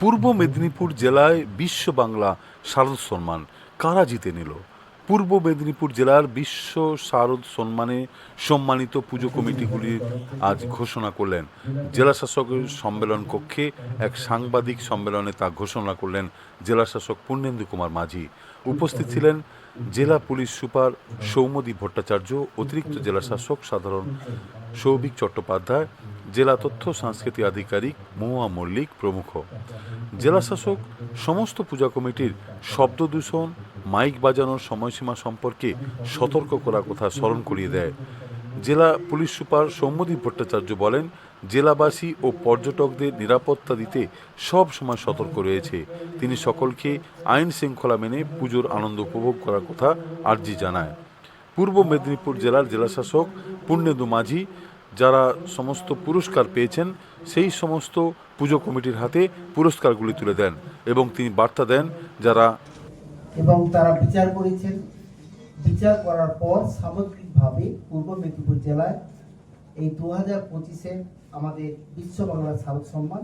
পূর্ব মেদিনীপুর জেলায় বিশ্ব বাংলা শারদ সম্মান কারা জিতে নিল? পূর্ব মেদিনীপুর জেলার বিশ্ব শারদ সম্মানে সম্মানিত পুজো কমিটিগুলি আজ ঘোষণা করলেন। জেলা শাসকের সম্মেলন কক্ষে এক সাংবাদিক সম্মেলনে তা ঘোষণা করলেন জেলা শাসক পূর্ণেন্দু কুমার মাঝি। উপস্থিত ছিলেন জেলা পুলিশ সুপার সৌমদী ভট্টাচার্য, অতিরিক্ত জেলা শাসক সাধারণ সৌভিক চট্টোপাধ্যায় জেলা তথ্য সংস্কৃতি আধিকারিক মহুয়া মল্লিক প্রমুখ। জেলা শাসক সমস্ত পূজা কমিটির শব্দ দূষণ, মাইক বাজানোর সময়সীমা সম্পর্কে সতর্ক করার কথা স্মরণ করিয়ে দেয়। জেলা পুলিশ সুপার সৌম্যদীপ ভট্টাচার্য বলেন, জেলাবাসী ও পর্যটকদের নিরাপত্তা দিতে সব সময় সতর্ক রয়েছে। তিনি সকলকে আইন শৃঙ্খলা মেনে পুজোর আনন্দ উপভোগ করার কথা আর্জি জানায়। পূর্ব মেদিনীপুর জেলার জেলাশাসক পূর্ণেন্দু মাঝি যারা সমস্ত পুরস্কার পেয়েছেন, সেই সমস্ত পুজো কমিটির হাতে পুরস্কারগুলি তুলে দেন এবং তিনি বার্তা দেন যারা এবং তারা বিচার করেছেন। বিচার করার পর সামগ্রিকভাবে পূর্ব মেদিনীপুর জেলায় এই দু হাজার পঁচিশে আমাদের বিশ্ব বাংলা শারদ সম্মান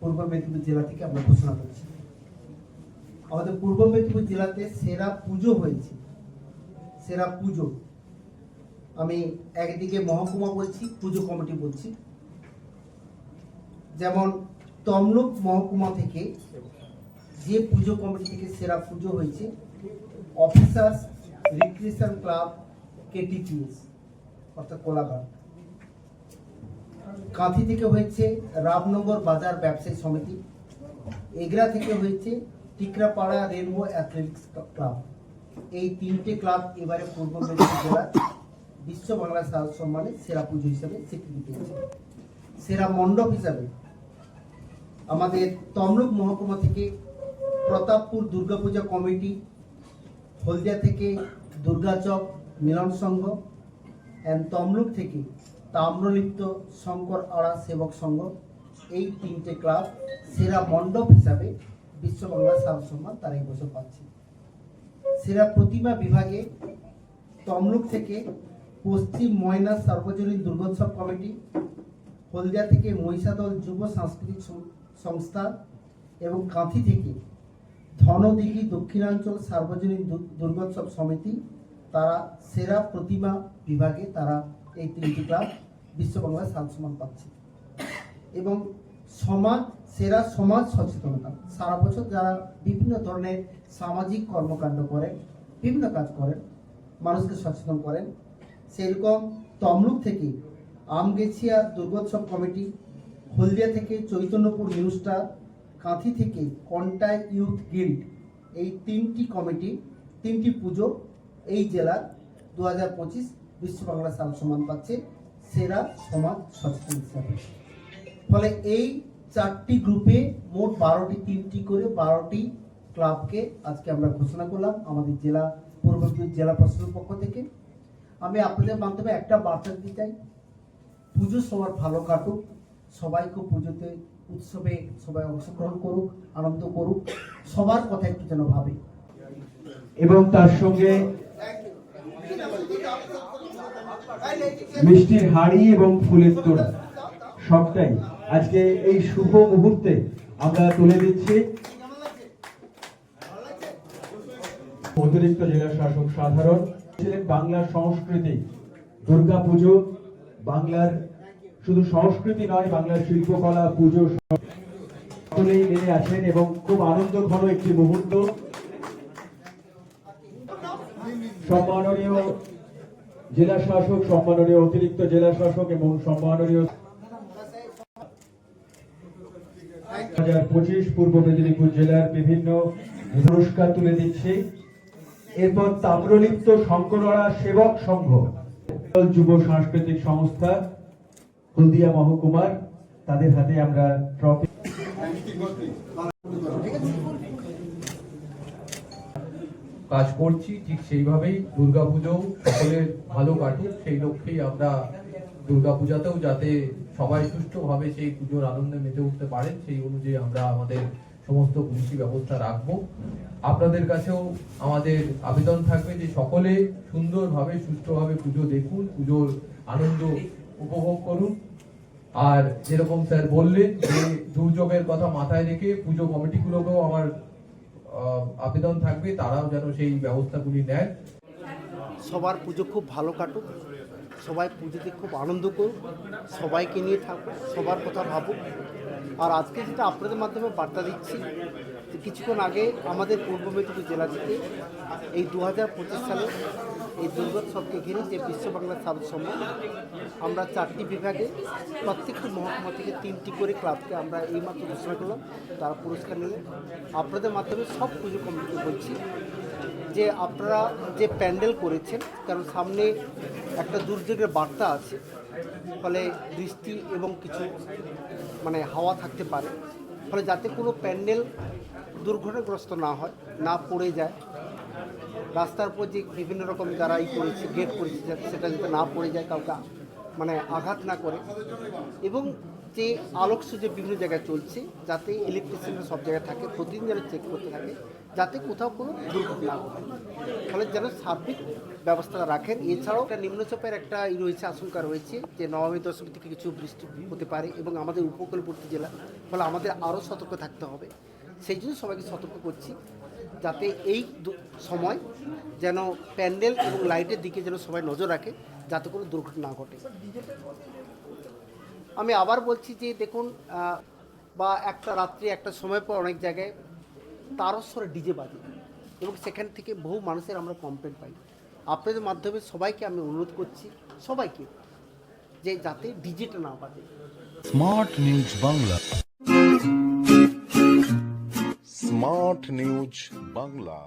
পূর্ব মেদিনীপুর জেলা থেকে আমরা ঘোষণা করছি। আমাদের পূর্ব মেদিনীপুর জেলাতে সেরা পুজো হয়েছে। সেরা পুজো। আমি একদিকে মহকুমা বলছি, পুজো কমিটি বলছি। যেমন তমলুক মহকুমা থেকে যে পুজো কমিটি থেকে সেরা পুজো হয়েছে, অফিসার্স রিক্রিয়েশন ক্লাব, কেটিপিএস, অর্থাৎ কোলাঘাট। কাঁথি থেকে হয়েছে রামনগর বাজার ব্যবসায়ী সমিতি। এগরা থেকে হয়েছে টিকরাপাড়া রেনবো অ্যাথলেটিক্স ক্লাব। এই তিনটে ক্লাব এবারে পূর্ব মেদিনীপুর জেলার বিশ্ব বাংলা সাহায্য সম্মানে সেরা পুজো হিসাবে স্বীকৃতি পেয়েছে। সেরা মণ্ডপ হিসাবে আমাদের তমলুক মহকুমা থেকে প্রতাপপুর দুর্গাপূজা কমিটি, হলদিয়া থেকে দুর্গাচক মিলন সংঘ অ্যান্ড তমলুক থেকে তাম্রলিপ্ত শঙ্কর আড়া সেবক সংঘ এই তিনটে ক্লাব সেরা মণ্ডপ হিসাবে বিশ্ব বাংলা সাহায্য সম্মান তারা এই বছর পাচ্ছে। সেরা প্রতিমা বিভাগে তমলুক থেকে পশ্চিম ময়না, সার্বজনীন দুর্গোৎসব কমিটি, হলদিয়া থেকে মহিষাদল যুব সাংস্কৃতিক সংস্থা এবং কাঁথি থেকে ধনদিঘি দক্ষিণাঞ্চল সার্বজনীন দুর্গোৎসব সমিতি, তারা সেরা প্রতিমা বিভাগে তারা এই তিনটি ক্লাব বিশ্ববাংলা সম্মান পাচ্ছে। এবং সমাজ, সেরা সমাজ সচেতনতা। সারা বছর যারা বিভিন্ন ধরনের সামাজিক কর্মকাণ্ড করেন, বিভিন্ন কাজ করেন, মানুষকে সচেতন করেন সেরকম তমলুক থেকে আমগেছিয়া দুর্গোৎসব কমিটি, হলদিয়া থেকে চৈতন্যপুর নিউজটা, কাঁথি থেকে কন্টাই ইউথ গিল্ড, এই তিনটি কমিটি, তিনটি পুজো এই জেলার দু হাজার পঁচিশ বিশ্ব বাংলা সাল সম্মান পাচ্ছে সেরা সমাজ সচেতন হিসাবে। ফলে এই চারটি গ্রুপে মোট বারোটি, তিনটি করে বারোটি ক্লাবকে আজকে আমরা ঘোষণা করলাম আমাদের জেলা পূর্ব জেলা প্রশাসনের পক্ষ থেকে। আমি আপনাদের মাধ্যমে একটা বার্তা দিতে চাই। পুজো সবার ভালো কাটুক, সবাইকে পুজোতে, উৎসবে সবাই অংশগ্রহণ করুক, আনন্দ করুক, সবার কথা একটু যেন ভাবে। এবং তার সঙ্গে মিষ্টির হাড়ি এবং ফুলের তোড়া, সবটাই। আজকে এই শুভ মুহূর্তে আমরা তুলে দিচ্ছি অতিরিক্ত জেলা শাসক সাধারণ ছিলেন বাংলার সংস্কৃতি। দুর্গা পুজো, বাংলার শুধু সংস্কৃতি নয়, বাংলার শিল্পকলা, পুজো, সকলেই মেনে আছেন এবং খুব আনন্দ ঘন একটি মুহূর্ত। সম্মাননীয় জেলা শাসক সম্মাননীয় অতিরিক্ত জেলা শাসক এবং সম্মাননীয় হাজার পঁচিশ পূর্ব মেদিনীপুর জেলার বিভিন্ন পুরস্কার তুলে দিচ্ছে। এরপর তাম্রলিপ্ত শঙ্করড়া সেবক সংঘ। যুব সাংস্কৃতিক সংস্থা, হলদিয়া মহকুমার, তাদের হাতে আমরা ট্রফি কাজ করছি, ঠিক সেইভাবেই দুর্গাপুজোও সকলের ভালো কাটুক, সেই লক্ষ্যেই আমরা দুর্গাপূজাতেও যাতে সবাই সুষ্ঠুভাবে সেই পুজোর আনন্দে মেতে উঠতে পারেন, সেই অনুযায়ী আমরা আমাদের সমস্ত পুলিশি ব্যবস্থা রাখব। আপনাদের কাছেও আমাদের আবেদন থাকবে যে সকলে সুন্দরভাবে, সুষ্ঠুভাবে পুজো দেখুন, পুজোর আনন্দ উপভোগ করুন। আর যেরকম স্যার বললেন যে দুর্যোগের কথা মাথায় রেখে পুজো কমিটিগুলোকেও আমার আবেদন থাকবে, তারাও যেন সেই ব্যবস্থাগুলি নেয়। সবার পুজো খুব ভালো কাটুক। সবাই পুজোতে খুব আনন্দ করুক, সবাইকে নিয়ে থাকুক, সবার কথা ভাবুক। আর আজকে যেটা আপনাদের মাধ্যমে বার্তা দিচ্ছি কিছুক্ষণ আগে আমাদের পূর্ব মেদিনীপুর জেলা থেকে এই দু হাজার পঁচিশ সালে এই দুর্গোৎসবকে ঘিরে যে বিশ্ব বাংলা সাবেক সম্মান আমরা চারটি বিভাগে, প্রত্যেকটি মহকুমা থেকে তিনটি করে ক্লাবকে আমরা এইমাত্র ঘোষণা করলাম, তারা পুরস্কার নিলেন। আপনাদের মাধ্যমে সব পুজো কমিটি বলছি যে আপনারা যে প্যান্ডেল করেছেন, কারণ সামনে একটা দুর্যোগের বার্তা আছে, ফলে বৃষ্টি এবং কিছু মানে হাওয়া থাকতে পারে, ফলে যাতে কোনো প্যান্ডেল দুর্ঘটনাগ্রস্ত না হয়, না পড়ে যায়, রাস্তার উপর যে বিভিন্ন রকম যারা ই করেছে গেট করেছে, সেটা যাতে না পড়ে যায়, কাউকে মানে আঘাত না করে, এবং যে আলোক সুযোগ বিভিন্ন জায়গায় চলছে, যাতে ইলেকট্রিসিয়ানরা সব জায়গায় থাকে, প্রতিদিন যেন চেক করতে থাকে, যাতে কোথাও কোনো দুর্ঘটনা ঘটে। ফলে যেন সার্বিক ব্যবস্থা রাখেন। এছাড়াও একটা নিম্নচাপের একটা ই রয়েছে, আশঙ্কা রয়েছে যে নবমী দশমী থেকে কিছু বৃষ্টি হতে পারে এবং আমাদের উপকূলবর্তী জেলা, ফলে আমাদের আরও সতর্ক থাকতে হবে। সেই জন্য সবাইকে সতর্ক করছি, যাতে এই সময় যেন প্যান্ডেল এবং লাইটের দিকে যেন সবাই নজর রাখে, যাতে কোনো দুর্ঘটনা না ঘটে। আমি আবার বলছি যে দেখুন বা একটা রাত্রি, একটা সময় পর অনেক জায়গায় তারস্বরে ডিজে বাজে এবং সেখান থেকে বহু মানুষের আমরা কমপ্লেন পাই। আপনাদের মাধ্যমে সবাইকে আমি অনুরোধ করছি, সবাইকে, যে যাতে ডিজেটা না বাজে। Smart news Bangla. Smart news Bangla.